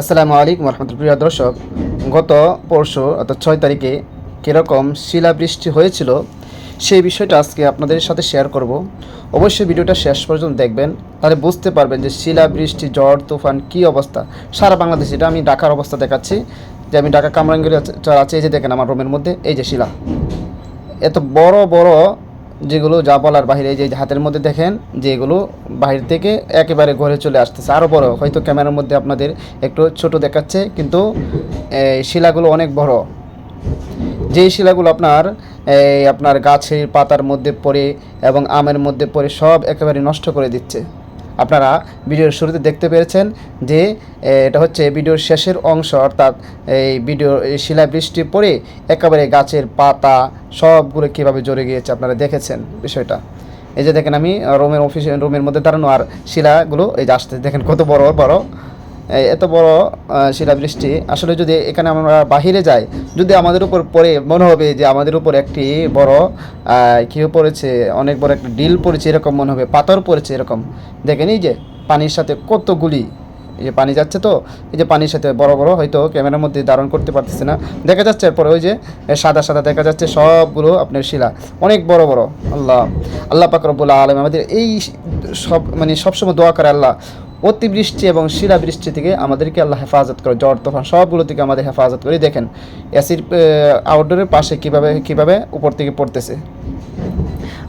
আসসালামু আলাইকুম রহমতুল প্রিয় দর্শক, গত পরশু অর্থাৎ ছয় তারিখে কীরকম শিলাবৃষ্টি হয়েছিল সেই বিষয়টা আজকে আপনাদের সাথে শেয়ার করব। অবশ্যই ভিডিওটা শেষ পর্যন্ত দেখবেন, তাহলে বুঝতে পারবেন যে শিলাবৃষ্টি, ঝড়, তুফান কী অবস্থা। সারা বাংলাদেশে এটা আমি ঢাকার অবস্থা দেখাচ্ছি, যে আমি ঢাকা কামরাঙ্গির আছে, এই যে দেখেন আমার রুমের মধ্যে, এই যে শিলা। এত বড় বড় যেগুলো যা বলার এই যে হাতের মধ্যে দেখেন, যেগুলো বাহির থেকে একেবারে ঘরে চলে আসতেছে। আরও বড়, হয়তো ক্যামেরার মধ্যে আপনাদের একটু ছোট দেখাচ্ছে, কিন্তু শিলাগুলো অনেক বড়। যেই শিলাগুলো আপনার আপনার গাছের পাতার মধ্যে পড়ে এবং আমের মধ্যে পড়ে সব একেবারে নষ্ট করে দিচ্ছে। আপনারা ভিডিওর শুরুতে দেখতে পেরেছেন যে এটা হচ্ছে ভিডিওর শেষের অংশ, অর্থাৎ এই ভিডিও শিলা বৃষ্টি পড়ে একেবারে গাছের পাতা সবগুলো কীভাবে জড়ে গিয়েছে আপনারা দেখেছেন বিষয়টা। এই যে দেখেন আমি রোমের অফিস, রুমের মধ্যে দাঁড়ানো আর শিলাগুলো, এই যে আসতে দেখেন কত বড় বড়। এত বড় শিলাবৃষ্টি আসলে যদি এখানে আমরা বাহিরে যাই, যদি আমাদের উপর পড়ে, মনে হবে যে আমাদের উপর একটি বড় কি পড়েছে, অনেক বড় একটা ডিল পড়েছে, এরকম মনে হবে, পাথর পড়েছে এরকম। দেখেন এই যে, পানির সাথে কতগুলি, এই যে পানি যাচ্ছে তো, এই যে পানির সাথে বড় বড়, হয়তো ক্যামেরার মধ্যে ধারণ করতে পারতেছে না। দেখা যাচ্ছে এরপরে ওই যে সাদা সাদা দেখা যাচ্ছে সবগুলো আপনার শিলা। অনেক বড় বড়, আল্লাহ আল্লাহ পাকরবুল্লাহ আলম আমাদের এই সব মানে সবসময় দোয়া করে আল্লাহ। অতিবৃষ্টি এবং শিলাবৃষ্টি থেকে আমাদেরকে আল্লাহ হেফাজত করে। জ্বর, তোফান সবগুলো থেকে আমাদের হেফাজত করে। দেখেন, এসির আউটডোরের পাশে কীভাবে কীভাবে উপর থেকে পড়তেছে।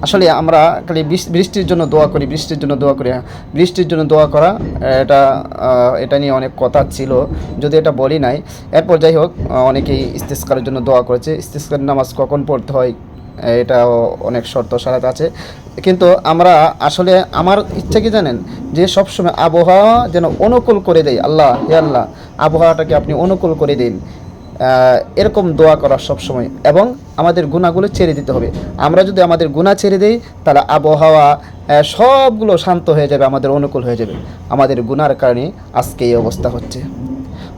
আসলে আমরা খালি বৃষ- বৃষ্টির জন্য দোয়া করি, বৃষ্টির জন্য দোয়া করি। বৃষ্টির জন্য দোয়া করা এটা এটা নিয়ে অনেক কথা ছিল। যদি এটা বলি নাই, এরপর যাই হোক অনেকেই ইস্তেস্কারের জন্য দোয়া করেছে। ইস্তেস্কার নামাজ কখন পড়তে হয় এটাও অনেক শর্ত সারাত আছে। কিন্তু আমরা আসলে আমার ইচ্ছা কি জানেন? যে সবসময় আবহাওয়া যেন অনুকূল করে দেয়। আল্লাহ, হে আল্লাহ, আবহাওয়াটাকে আপনি অনুকূল করে দিন। এরকম দোয়া করা সবসময়। এবং আমাদের গুণাগুলো ছেড়ে দিতে হবে। আমরা যদি আমাদের গুণা ছেড়ে দিই, তাহলে আবহাওয়া সবগুলো শান্ত হয়ে যাবে, আমাদের অনুকূল হয়ে যাবে। আমাদের গুনার কারণে আজকে এই অবস্থা হচ্ছে।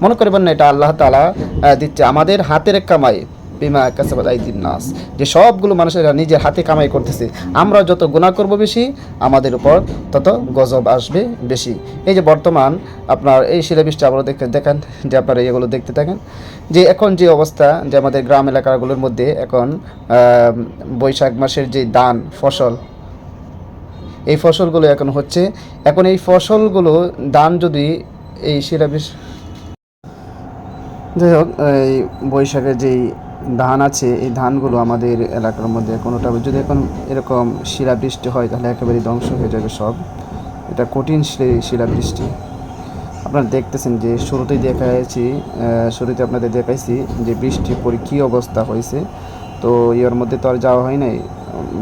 মনে করবেন না, এটা আল্লাহ তালা দিচ্ছে আমাদের হাতের কামাই। বিমা কাসাবাদ নাস। যে সবগুলো মানুষেরা নিজের হাতে কামাই করতেছে, আমরা যত গুণা করব বেশি, আমাদের উপর তত গজব আসবে বেশি। এই যে বর্তমান আপনার এই শিলাবৃষ্টি আবার দেখে, দেখেন, যে আপনারা এগুলো দেখতে থাকেন, যে এখন যে অবস্থা, যে আমাদের গ্রাম এলাকাগুলোর মধ্যে এখন বৈশাখ মাসের যে ধান ফসল, এই ফসলগুলো এখন হচ্ছে, এখন এই ফসলগুলো দান যদি এই শিলাবৃষ্টি, যাই হোক, এই বৈশাখের যেই ধান আছে, এই ধানগুলো আমাদের এলাকার মধ্যে কোনোটা যদি এখন এরকম শিলাবৃষ্টি হয় তাহলে একেবারে ধ্বংস হয়ে যাবে সব। এটা কঠিন শিলাবৃষ্টি। আপনারা দেখতেছেন যে শুরুতেই দেখাইছি শুরুতে আপনাদের দেখাইছি যে বৃষ্টির পরে কী অবস্থা হয়েছে। তো ইয়ের মধ্যে তো আর যাওয়া হয় নাই।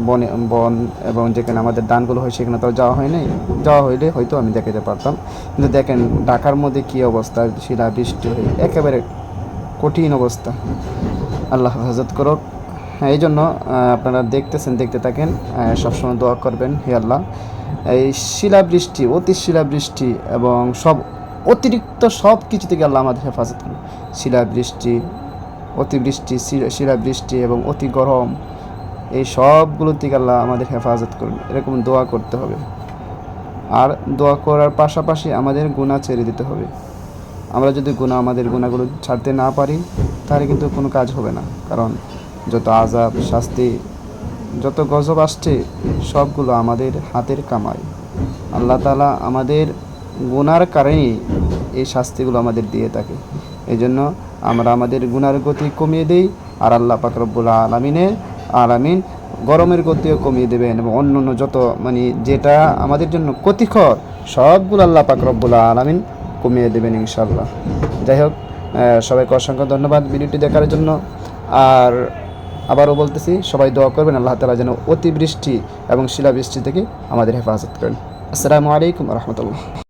বনে, বন এবং যেখানে আমাদের ধানগুলো হয় সেখানে তো যাওয়া হয় নাই। যাওয়া হইলে হয়তো আমি দেখাতে পারতাম। কিন্তু দেখেন ঢাকার মধ্যে কী অবস্থা শিলা বৃষ্টি হয়ে একেবারে কঠিন অবস্থা। আল্লাহ হেফাজত করুক। হ্যাঁ এই জন্য আপনারা দেখতেছেন, দেখতে থাকেন সবসময় দোয়া করবেন, হে আল্লাহ। এই শিলাবৃষ্টি, অতি শিলাবৃষ্টি এবং সব, অতিরিক্ত সব কিছু থেকে আল্লাহ আমাদের হেফাজত করুন। শিলাবৃষ্টি, অতিবৃষ্টি শিলা- শিলাবৃষ্টি এবং অতি গরম, এই সবগুলো থেকে আল্লাহ আমাদের হেফাজত করুন। এরকম দোয়া করতে হবে। আর দোয়া করার পাশাপাশি আমাদের গুণা ছেড়ে দিতে হবে। আমরা যদি গুণা আমাদের গুণাগুলো ছাড়তে না পারি তাহলে কিন্তু কোনো কাজ হবে না। কারণ যত আজাব শাস্তি, যত গজব আসছে, সবগুলো আমাদের হাতের কামাই। আল্লাহ তালা আমাদের গুনার কারণেই এই শাস্তিগুলো আমাদের দিয়ে থাকে। এই জন্য আমরা আমাদের গুনার গতি কমিয়ে দিই আর আল্লাহ পাকরবুল আলমিনের আলামিন গরমের গতিও কমিয়ে দেবেন এবং অন্য অন্য যত মানে যেটা আমাদের জন্য ক্ষতিকর, সবগুলো আল্লাহ পাকরবুল আলমিন কমিয়ে দেবেন ইনশাল্লাহ যাই হোক সবাইকে অসংখ্য ধন্যবাদ ভিডিওটি দেখার জন্য। আর আবারও বলতেছি, সবাই দোয়া করবেন, আল্লাহ তালা যেন অতিবৃষ্টি এবং শিলাবৃষ্টি থেকে আমাদের হেফাজত করেন। আসসালামু আলাইকুম রহমতুল্লাহ।